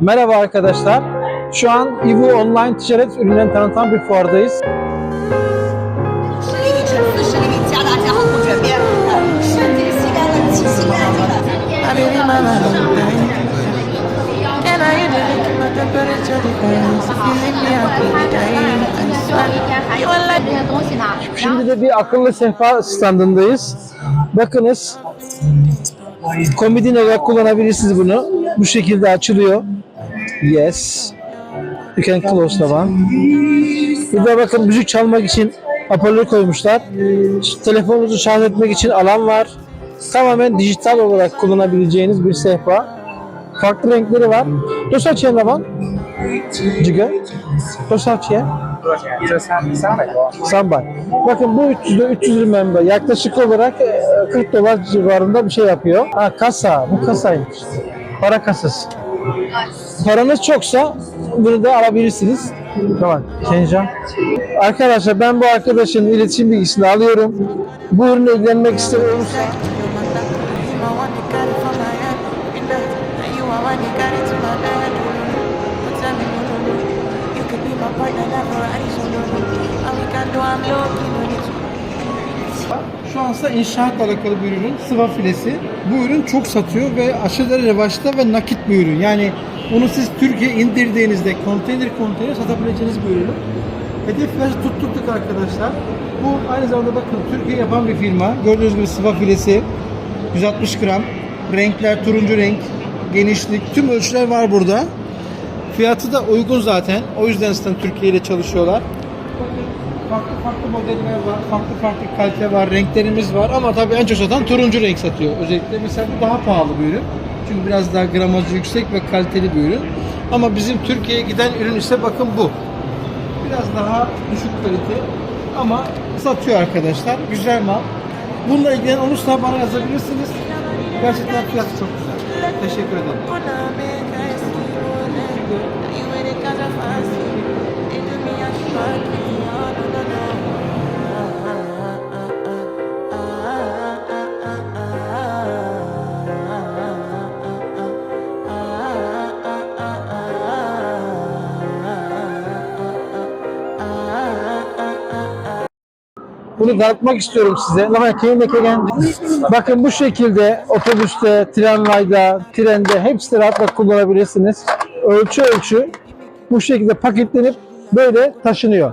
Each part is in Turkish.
Merhaba arkadaşlar. Şu an İVU online ticaret ürünlerini tanıtan bir fuardayız. Şimdi de bir akıllı sehpa standındayız. Bakınız komodin olarak kullanabilirsiniz bunu. Bu şekilde açılıyor. Yes. You can close the one. Burada bakın müzik çalmak için hoparlör koymuşlar. Telefonunuzu şarj etmek için alan var. Tamamen dijital olarak kullanabileceğiniz bir sehpa. Farklı renkleri var. Dos açıya ne var? Ciga. Dos açıya. Sambay. Bakın bu 300 300 remember yaklaşık olarak e, 40 dolar civarında bir şey yapıyor. Ha kasa, bu kasaymış. Para kasası. Paranız çoksa bunu da alabilirsiniz. Tamam. Kencan. Arkadaşlar ben bu arkadaşın iletişim bilgisini alıyorum. Bu ürünle ilgilenmek istiyorsa you my one, you it. Şu ansa inşaatla alakalı bir ürün. Sıva filesi. Bu ürün çok satıyor ve aşırı revaçta ve nakit bir ürün. Yani bunu siz Türkiye indirdiğinizde konteyner konteyner satabileceğiniz bir ürün. Hedef fiyatı tutturduk arkadaşlar. Bu aynı zamanda bakın Türkiye yapan bir firma. Gördüğünüz gibi sıva filesi. 160 gram. Renkler turuncu renk. Genişlik. Tüm ölçüler var burada. Fiyatı da uygun zaten. O yüzden zaten Türkiye ile çalışıyorlar. Farklı farklı modeller var, farklı farklı kalite var, renklerimiz var ama tabii en çok satan turuncu renk satıyor. Özellikle mesela bu daha pahalı bir ürün. Çünkü biraz daha gramajı yüksek ve kaliteli bir ürün. Ama bizim Türkiye'ye giden ürün ise bakın bu. Biraz daha düşük kalite ama satıyor arkadaşlar. Güzel mal. Bununla ilgili olursa bana yazabilirsiniz. Gerçekten fiyatı çok güzel. Teşekkür ederim. Kuna Bunu dağıtmak istiyorum size. Bakın bu şekilde otobüste, tramvayda, trende hepsini rahatlıkla kullanabilirsiniz. Ölçü ölçü bu şekilde paketlenip böyle taşınıyor.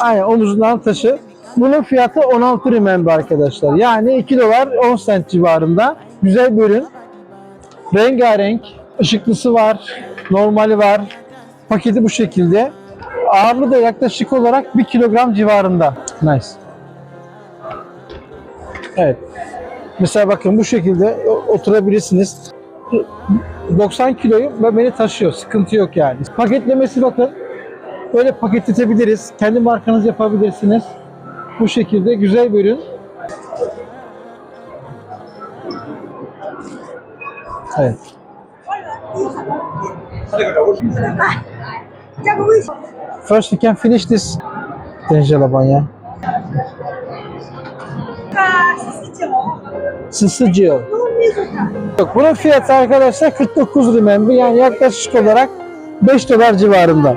Aynen omuzundan taşı. Bunun fiyatı 16 remember arkadaşlar. Yani 2 dolar 10 cent civarında. Güzel bir ürün. Rengarenk. ışıklısı var. Normali var. Paketi bu şekilde. Ağırlığı da yaklaşık olarak 1 kilogram civarında. Nice. Evet. Mesela bakın bu şekilde oturabilirsiniz. 90 kiloyu ve beni taşıyor. Sıkıntı yok yani. Paketlemesi bakın. Böyle paketletebiliriz. Kendi markanız yapabilirsiniz. Bu şekilde güzel bir ürün. Evet. First we can finish this. Tenjala labanya. Sısıcı. Yok, bunun fiyatı arkadaşlar 49 remember yani yaklaşık olarak 5 dolar civarında.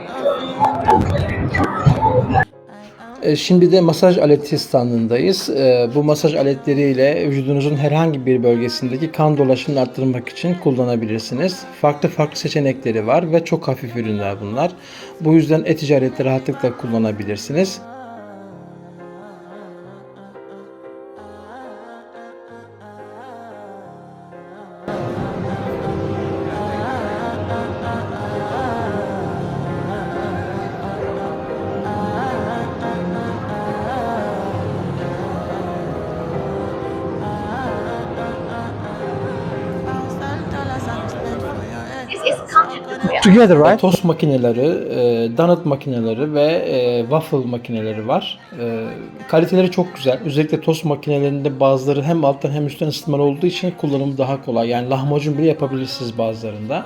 Şimdi de masaj aleti standındayız. E, Bu masaj aletleriyle vücudunuzun herhangi bir bölgesindeki kan dolaşımını arttırmak için kullanabilirsiniz. Farklı farklı seçenekleri var ve çok hafif ürünler bunlar. Bu yüzden e-ticarette rahatlıkla kullanabilirsiniz. Together right? Tost makineleri, e, donut makineleri ve e, waffle makineleri var. E, kaliteleri çok güzel. Özellikle tost makinelerinde bazıları hem alttan hem üstten ısıtmalı olduğu için kullanımı daha kolay. Yani lahmacun bile yapabilirsiniz bazılarında.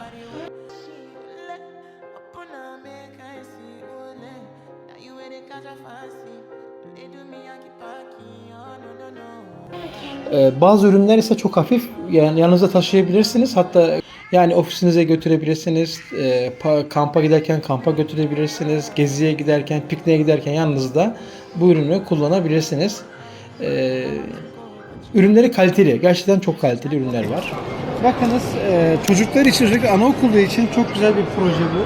Bazı ürünler ise çok hafif. Yani yanınızda taşıyabilirsiniz. Hatta yani ofisinize götürebilirsiniz. Ee, pa- kampa giderken kampa götürebilirsiniz. Geziye giderken, pikniğe giderken yanınızda bu ürünü kullanabilirsiniz. Ee, ürünleri kaliteli. Gerçekten çok kaliteli ürünler var. Bakınız e, çocuklar için özellikle anaokulu için çok güzel bir proje bu.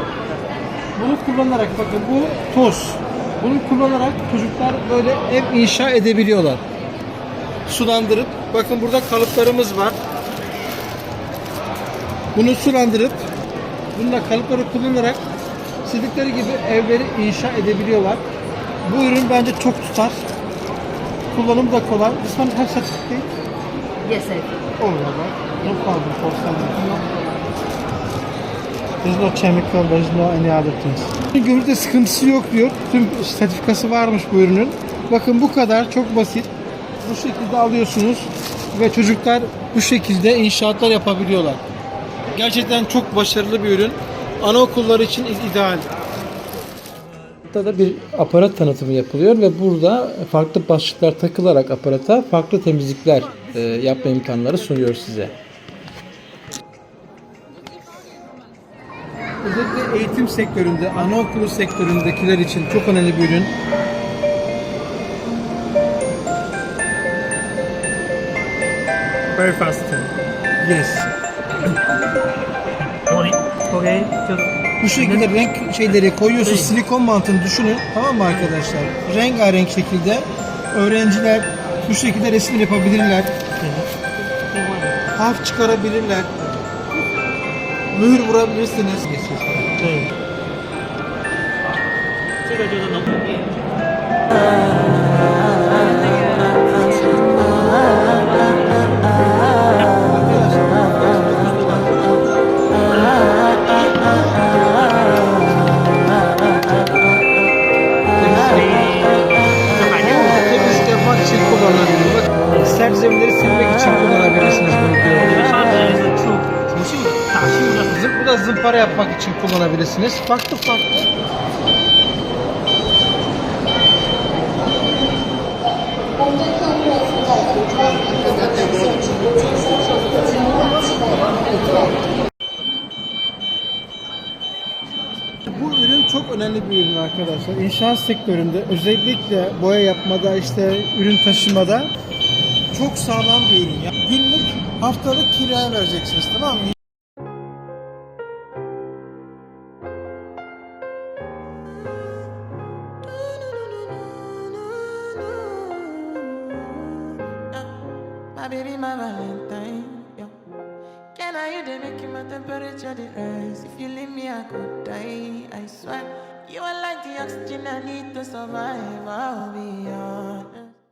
Bunu kullanarak bakın bu toz. Bunu kullanarak çocuklar böyle ev inşa edebiliyorlar. Sulandırıp bakın burada kalıplarımız var. Bunu sulandırıp bununla kalıpları kullanarak istedikleri gibi evleri inşa edebiliyorlar. Bu ürün bence çok tutar. Kullanım da kolay. This one has certificate. Yes, sir. No problem for some. There's no chemical, there's no any other things. Gümrükte sıkıntısı yok diyor. Tüm sertifikası varmış bu ürünün. Bakın bu kadar çok basit. Bu şekilde alıyorsunuz ve çocuklar bu şekilde inşaatlar yapabiliyorlar. Gerçekten çok başarılı bir ürün. Anaokulları için ideal. Burada da bir aparat tanıtımı yapılıyor ve burada farklı başlıklar takılarak aparata farklı temizlikler e, yapma imkanları sunuyor size. Özellikle eğitim sektöründe, anaokulu sektöründekiler için çok önemli bir ürün. Very fast. Yes. Okay. Just Bu şekilde renk şeyleri koyuyorsun, silikon mantığını düşünün. Tamam mı arkadaşlar? Rengarenk şekilde öğrenciler bu şekilde resim yapabilirler. Harf çıkarabilirler. Mühür vurabilirsiniz. 对。kullanabiliyorlar. Silmek için kullanabilirsiniz bunu Bu da zımpara yapmak için kullanabilirsiniz. Farklı farklı. Arkadaşlar. İnşaat sektöründe özellikle boya yapmada işte ürün taşımada çok sağlam bir ürün. Yani günlük haftalık kiraya vereceksiniz tamam mı? Can I rise? If you leave me, I could die. I swear. You are like the oxygen I need to survive. I'll be honest.